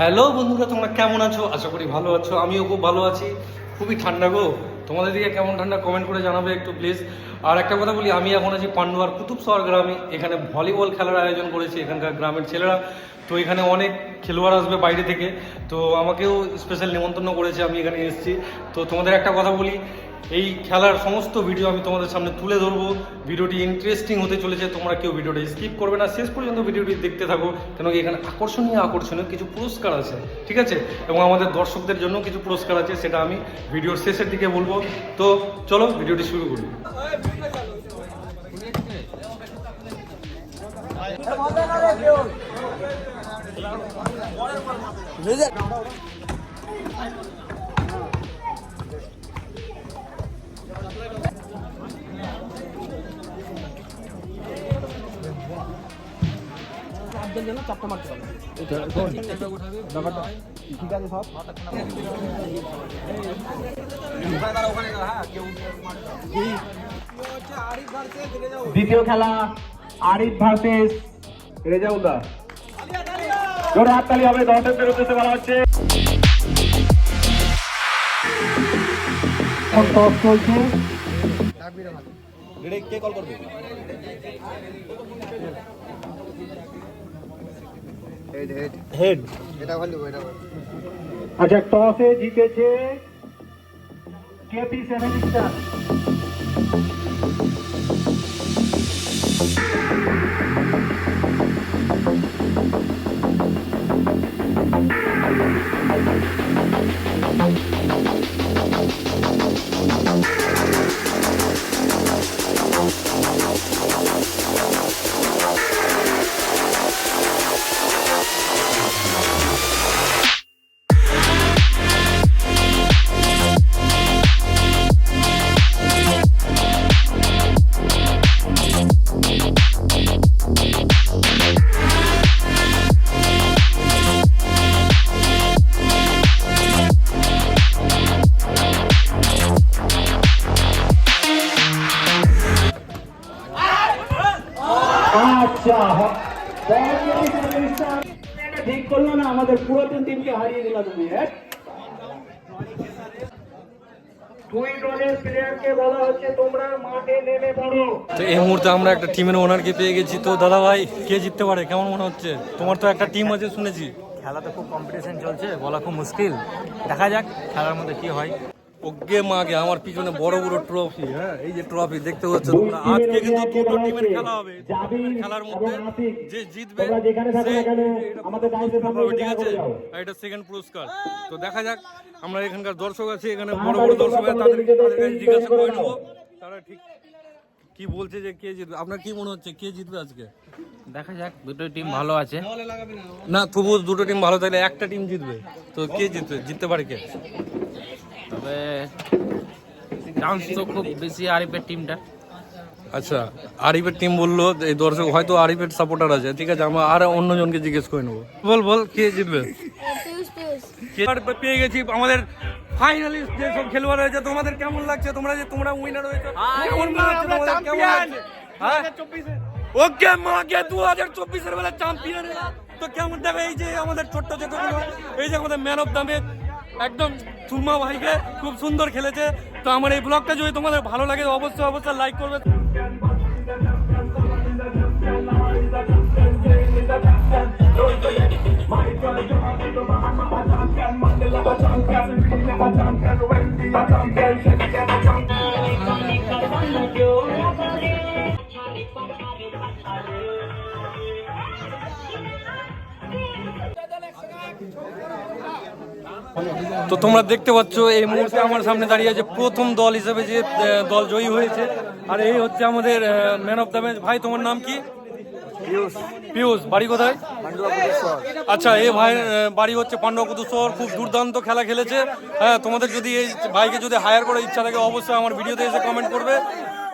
Hello বন্ধুরা, তোমরা কেমন আছো? আশা করি ভালো আছো, আমিও খুব ভালো আছি। খুবই ঠান্ডা গো। তোমাদের দিকে কেমন ঠান্ডা কমেন্ট করে জানাবে একটু প্লিজ আর একটা কথা বলি, আমি এখন আছি পান্ডুয়ার কুতুবশহর গ্রামে। এখানে ভলিবল খেলার আয়োজন করেছি এখানকার গ্রামের ছেলেরা। তো এখানে অনেক খেলোয়াড় আসবে বাইরে থেকে। তো আমাকেও স্পেশাল নিমন্ত্রণ করেছে, আমি এখানে এসেছি। তো তোমাদের একটা কথা বলি এই খেলার সমস্ত ভিডিও আমি তোমাদের সামনে তুলে ধরবো। ভিডিওটি ইন্টারেস্টিং হতে চলেছে, তোমরা কেউ ভিডিওটি স্কিপ করবে না। শেষ পর্যন্ত ভিডিওটি দেখতে থাকো, কেন কি এখানে আকর্ষণীয় আকর্ষণীয় কিছু পুরস্কার আছে, ঠিক আছে? এবং আমাদের দর্শকদের জন্য কিছু পুরস্কার আছে, সেটা আমি ভিডিওর শেষের দিকে বলব। তো চলো ভিডিওটি শুরু করি। দ্বিতীয় খেলা আরিফ ভার্সেস রেজাউল্লাহ জোরে হাততালি হবে দর্শকদের উদ্দেশ্যে বলা হচ্ছে। টস চলছে। হেড হেড হেড এটা ভালো এটা ভালো আচ্ছা টসে জিতেছে কেপি সেভেন স্টার। আচ্ছা হ- ঠিক করল না আমাদের পুরাতন টিমকে হারিয়ে দিলা তুমি তো এই মুহূর্তে আমরা একটা টিমের ওনারকে পেয়ে গেছি। তো দাদা ভাই, কে জিততে পারে? কেমন মনে হচ্ছে? তোমার তো একটা টিম আছে, শুনেছি। খেলা তো খুব কম্পিটিশন চলছে, বলা খুব মুশকিল। দেখা যাক, খেলার মধ্যে কি হয়। ওকে মাকে আমার পিছনে বড় বড় ট্রফি হ্যাঁ? এই যে ট্রফি দেখতে পাচ্ছ তোমরা? আজকে কিন্তু দুটো টিমের খেলা হবে। খেলার মধ্যে যে জিতবে সে ঠিক আছে? এটা সেকেন্ড পুরস্কার। তো দেখা যাক আমরা এখানকার দর্শক আছে এখানে বড় বড় দর্শক আছে তাদের তাদের জিজ্ঞাসা করে নেব। তারা ঠিক কি বলছে যে কে জিতবে? আপনার কি মনে হচ্ছে কে জিতবে আজকে? দেখা যাক দুটো টিম ভালো আছে। না তবু দুটো টিম ভালো থাকলে একটা টিম জিতবে। তো কে জিতবে? জিততে পারে কে? তবে চান্স তো খুব বেশি আরিফের টিমটা আচ্ছা আরিফের টিম বলল এই দর্শক হয়তো আরিফের সাপোর্টার আছে। ঠিক আছে আমরা আর অন্যজনকে জিজ্ঞেস করে নেব। বল বল কে জিতবে? পেয়ে গেছি আমাদের ফাইনালিস্ট যে সব খেলোয়াড় হয়েছে তোমাদের কেমন লাগছে? তোমরা যে তোমরা উইনার হয়েছে। কেমন তোমাদের কেমন হ্যাঁ? ওকে মাকে দু হাজার চব্বিশের বেলা চ্যাম্পিয়ন তো কেমন দেখো এই যে আমাদের ছোট্ট ছোট এই যে আমাদের ম্যান অফ দ্য ম্যাচ একদম সুরমা ভাইকে খুব সুন্দর খেলেছে। তো আমার এই ব্লগটা যদি তোমাদের ভালো লাগে, অবশ্যই অবশ্যই লাইক করবে। তো তোমরা দেখতে পাচ্ছ এই মুহূর্তে আমার সামনে দাঁড়িয়ে আছে প্রথম দল হিসেবে যে দল জয়ী হয়েছে। আর এই হচ্ছে আমাদের ম্যান অফ দ্য ম্যাচ ভাই তোমার নাম কি? পিয়ুষ বাড়ি কোথায়? আচ্ছা এই ভাই বাড়ি হচ্ছে পাণ্ডবকুতুশ্বর খুব দুর্দান্ত খেলা খেলেছে। হ্যাঁ তোমাদের যদি এই ভাইকে যদি হায়ার করার ইচ্ছা থাকে অবশ্যই আমার ভিডিওতে এসে কমেন্ট করবে।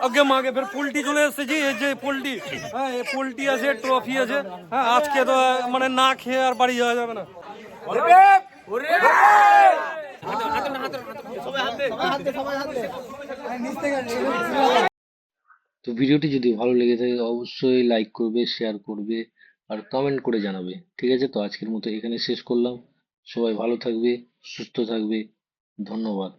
ওকে মাকে ফের পোলট্রি চলে এসেছে জি এই যে পোলট্রি হ্যাঁ এই পোলট্রি আছে ট্রফি আছে। হ্যাঁ আজকে তো মানে না খেয়ে আর বাড়ি যাওয়া যাবে না। তো ভিডিওটি যদি ভালো লেগে থাকে, অবশ্যই লাইক করবে শেয়ার করবে আর কমেন্ট করে জানাবে, ঠিক আছে? তো আজকের মতো এখানে শেষ করলাম। সবাই ভালো থাকবে, সুস্থ থাকবে। ধন্যবাদ।